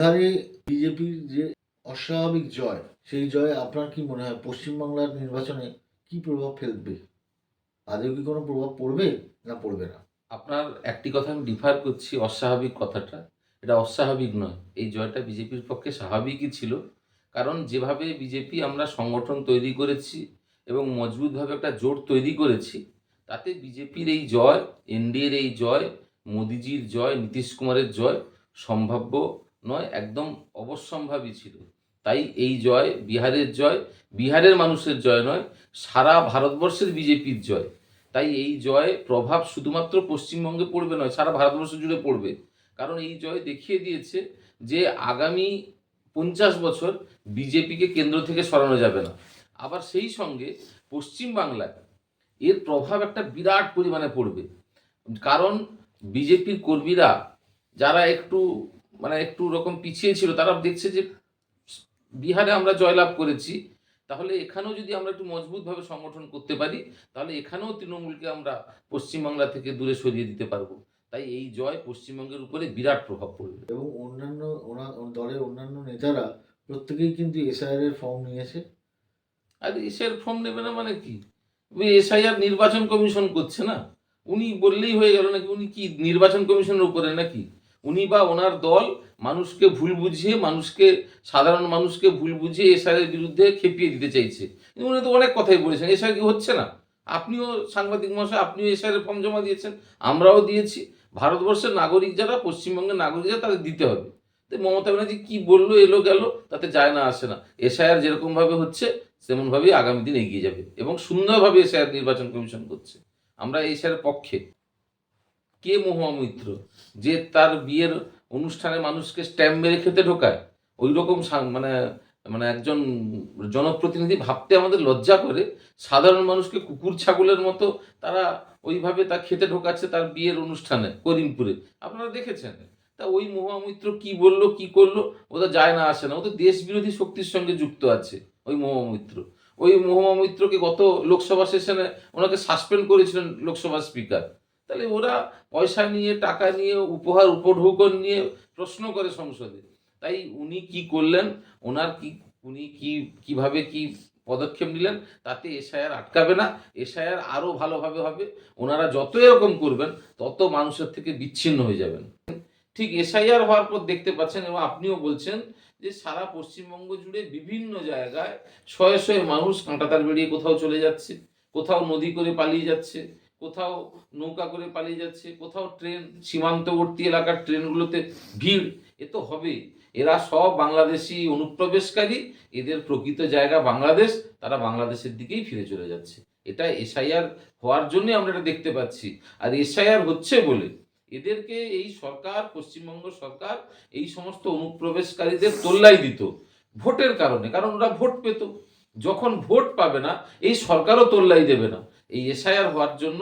বিহারে বিজেপির যে অস্বাভাবিক জয়, সেই জয় আপনার কি মনে হয় পশ্চিমবাংলার নির্বাচনে কি প্রভাব ফেলবে? আদৌ কি কোনো প্রভাব পড়বে না পড়বে না? আপনার একটি কথা আমি ডিফার করছি অস্বাভাবিক কথাটা। এটা অস্বাভাবিক নয়। এই জয়টা বিজেপির পক্ষে স্বাভাবিকই ছিল। কারণ যেভাবে বিজেপি আমরা সংগঠন তৈরি করেছি এবং মজবুতভাবে একটা জোট তৈরি করেছি, তাতে বিজেপির এই জয়, এনডিএর এই জয়, মোদিজির জয়, নীতিশ কুমারের জয় সম্ভাব্য নয়, একদম অবশ্যম্ভাবী ছিল। তাই এই জয় বিহারের জয়, বিহারের মানুষের জয় নয়, সারা ভারতবর্ষের বিজেপির জয়। তাই এই জয় প্রভাব শুধুমাত্র পশ্চিমবঙ্গে পড়বে নয়, সারা ভারতবর্ষ জুড়ে পড়বে। কারণ এই জয় দেখিয়ে দিয়েছে যে আগামী পঞ্চাশ বছর বিজেপিকে কেন্দ্র থেকে সরানো যাবে না। আবার সেই সঙ্গে পশ্চিমবাংলায় এর প্রভাব একটা বিরাট পরিমাণে পড়বে। কারণ বিজেপির কর্মীরা, যারা একটু মানে একটু রকম পিছিয়ে ছিল তারা দেখছে যে বিহারে আমরা জয়লাভ করেছি তাহলে এখানেও যদি আমরা একটু মজবুতভাবে সংগঠন করতে পারি তাহলে এখানেও তৃণমূলকে আমরা পশ্চিমবাংলা থেকে দূরে সরিয়ে দিতে পারব। তাই এই জয় পশ্চিমবঙ্গের উপরে বিরাট প্রভাব পড়বে। এবং অন্যান্য দলের অন্যান্য নেতারা প্রত্যেকেই কিন্তু এসআইআর এর ফর্ম নিয়েছে। আর এসআইআর ফর্ম নেবে না মানে কি? এসআইআর নির্বাচন কমিশন করছে না? উনি বললেই হয়ে গেল নাকি? উনি কি নির্বাচন কমিশনের উপরে নাকি? উনি বা ওনার দল মানুষকে ভুল বুঝিয়ে, মানুষকে, সাধারণ মানুষকে ভুল বুঝিয়ে এসআইয়ের বিরুদ্ধে খেপিয়ে দিতে চাইছে। উনি তো অনেক কথাই বলেছেন, এসআই কি হচ্ছে না? আপনিও সাংবাদিক মহাশয়, আপনিও এসআইয়ের ফর্ম জমা দিয়েছেন, আমরাও দিয়েছি। ভারতবর্ষের নাগরিক যারা, পশ্চিমবঙ্গের নাগরিক যারা, তাদের দিতে হবে। তো মমতা ব্যানার্জি কি বলল, এলো গেল, তাতে যায় না, আসে না। এসআইআর যেরকমভাবে হচ্ছে তেমনভাবেই আগামী দিন এগিয়ে যাবে এবং সুন্দরভাবে এসআইআর নির্বাচন কমিশন করছে। আমরা এসআইয়ের পক্ষে। কে মহুয়া মৈত্র যে তার বিয়ের অনুষ্ঠানে মানুষকে স্ট্যাম্প মেরে খেতে ঢোকায়। ওই রকম মানে মানে একজন জনপ্রতিনিধি ভাবতে আমাদের লজ্জা করে। সাধারণ মানুষকে কুকুর, ছাগলের মতো তারা ওইভাবে তা খেতে ঢোকাচ্ছে তার বিয়ের অনুষ্ঠানে, করিমপুরে। আপনারা দেখেছেন? তা ওই মহামিত্র মৈত্র কি বলল, কি করল? ওটা যায় না, আসে না। ও তো দেশ বিরোধী শক্তির সঙ্গে যুক্ত আছে, ওই মহামিত্র। ওই মহামিত্রকে গত লোকসভা সেশনে ওনাকে সাসপেন্ড করেছিলেন লোকসভা স্পিকার তাহলে ওরা পয়সা নিয়ে, টাকা নিয়ে, উপহার, উপঢৌকন নিয়ে প্রশ্ন করে সংসদে। তাই উনি কি করলেন? ওনার কি, উনি কি, কীভাবে কি পদক্ষেপ নিলেন? তাতে এসআইআর আটকাবে না। এসআইআর আরও ভালোভাবে হবে। ওনারা যত এরকম করবেন, তত মানুষের থেকে বিচ্ছিন্ন হয়ে যাবেন। ঠিক এসআইআর হওয়ার পর দেখতে পাচ্ছেন এবং আপনিও বলছেন যে সারা পশ্চিমবঙ্গ জুড়ে বিভিন্ন জায়গায় শয়ে শয়ে মানুষ কাঁটাতার বেরিয়ে কোথাও চলে যাচ্ছে, কোথাও নদী করে পালিয়ে যাচ্ছে। কোথাও নৌকা করে পালিয়ে যাচ্ছে, কোথাও ট্রেন, সীমান্তবর্তী এলাকার ট্রেনগুলোতে ভিড়, এ তো হবে। এরা সব বাংলাদেশি অনুপ্রবেশকারী, এদের প্রকৃত জায়গা বাংলাদেশ, তারা বাংলাদেশের দিকেই ফিরে চলে যাচ্ছে। এটা এসআইআর হওয়ার জন্যই আমরা এটা দেখতে পাচ্ছি। আর এসআইআর হচ্ছে বলে এদেরকে এই সরকার, পশ্চিমবঙ্গ সরকার, এই সমস্ত অনুপ্রবেশকারীদের তোল্লাই দিত, ভোটের কারণে, কারণ ওরা ভোট পেত। যখন ভোট পাবে না এই সরকারও তোল্লাই দেবে না। এই এসআইআর হওয়ার জন্য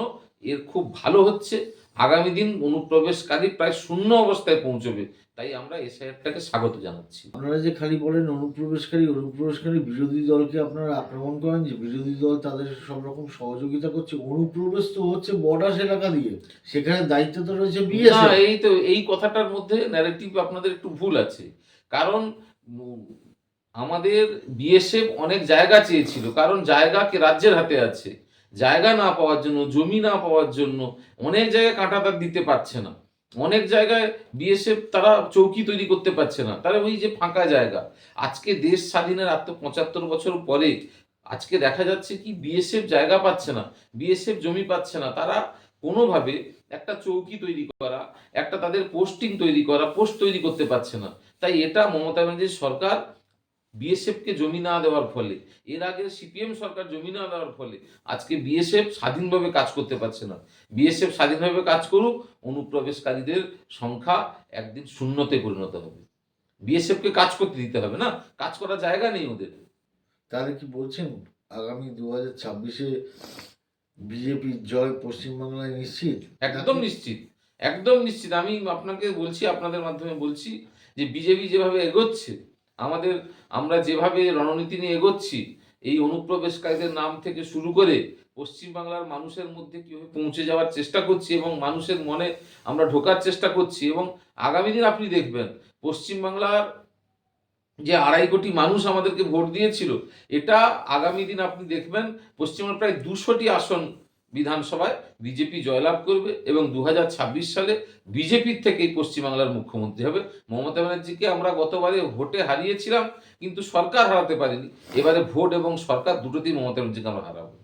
এর খুব ভালো হচ্ছে। আগামী দিন অনুপ্রবেশকারী প্রায় শূন্য অবস্থায় পৌঁছবে। তাই আমরা এসআইআরটাকে স্বাগত জানাচ্ছি। আপনারা যে খালি বলেন অনুপ্রবেশকারী অনুপ্রবেশকারী বিরোধী দলকে আপনারা আক্রমণ করেন যে বিরোধী দল তাদের সব রকম সহযোগিতা করছে অনুপ্রবেশ তো হচ্ছে বর্ডার এলাকা দিয়ে। সেখানে দায়িত্ব তো রয়েছে বিএসএফ এই তো এই কথাটার মধ্যে ন্যারেটিভ আপনাদের একটু ভুল আছে। কারণ আমাদের বিএসএফ অনেক জায়গা চেয়েছিল, কারণ জায়গা কে রাজ্যের হাতে আছে। জায়গা না পাওয়ার জন্য, জমি না পাওয়ার জন্য অনেক জায়গায় কাঁটাতার দিতে পারছে না। অনেক জায়গায় বিএসএফ তারা চৌকি তৈরি করতে পারছে না। তারা ওই যে ফাঁকা জায়গা। আজকে দেশ স্বাধীনের আত্ম পঁচাত্তর বছর পরে আজকে দেখা যাচ্ছে কি বিএসএফ জায়গা পাচ্ছে না বিএসএফ জমি পাচ্ছে না। তারা কোনোভাবে একটা চৌকি তৈরি করা, একটা তাদের পোস্টিং তৈরি করা পোস্ট তৈরি করতে পারছে না। তাই এটা মমতা ব্যানার্জির সরকার বিএসএফকে জমি না দেওয়ার ফলে এর আগে সিপিএম সরকার জমি না দেওয়ার ফলে আজকে বিএসএফ স্বাধীনভাবে কাজ করতে পারছে না। বিএসএফ স্বাধীনভাবে কাজ করুক অনুপ্রবেশকারীদের সংখ্যা একদিন শূন্যতে পরিণত হবে। বিএসএফকে কাজ করতে দিতে হবে না কাজ করার জায়গা নেই ওদের। তাহলে কি বলছেন? আগামী দু হাজার ছাব্বিশে বিজেপির জয় পশ্চিমবাংলায় নিশ্চিত? একদম নিশ্চিত একদম নিশ্চিত। আমি আপনাকে বলছি আপনাদের মাধ্যমে বলছি যে বিজেপি যেভাবে এগোচ্ছে আমাদের, আমরা যেভাবে রণনীতি নিয়ে এগোচ্ছি, এই অনুপ্রবেশকারীদের নাম থেকে শুরু করে পশ্চিমবাংলার মানুষের মধ্যে কীভাবে পৌঁছে যাওয়ার চেষ্টা করছি এবং মানুষের মনে আমরা ঢোকার চেষ্টা করছি এবং আগামী দিন আপনি দেখবেন পশ্চিমবাংলার যে আড়াই কোটি মানুষ আমাদেরকে ভোট দিয়েছিল, এটা আগামী দিন আপনি দেখবেন পশ্চিমবঙ্গের প্রায় দুশোটি আসন বিধানসভায় বিজেপি জয়লাভ করবে এবং দু হাজার ছাব্বিশ সালে বিজেপির থেকেই পশ্চিমবাংলার মুখ্যমন্ত্রী হবে। মমতা ব্যানার্জিকে আমরা গতবারে ভোটে হারিয়েছিলাম, কিন্তু সরকার হারাতে পারিনি। এবারে ভোট এবং সরকার দুটোতেই মমতা ব্যানার্জিকে আমরা হারাবো।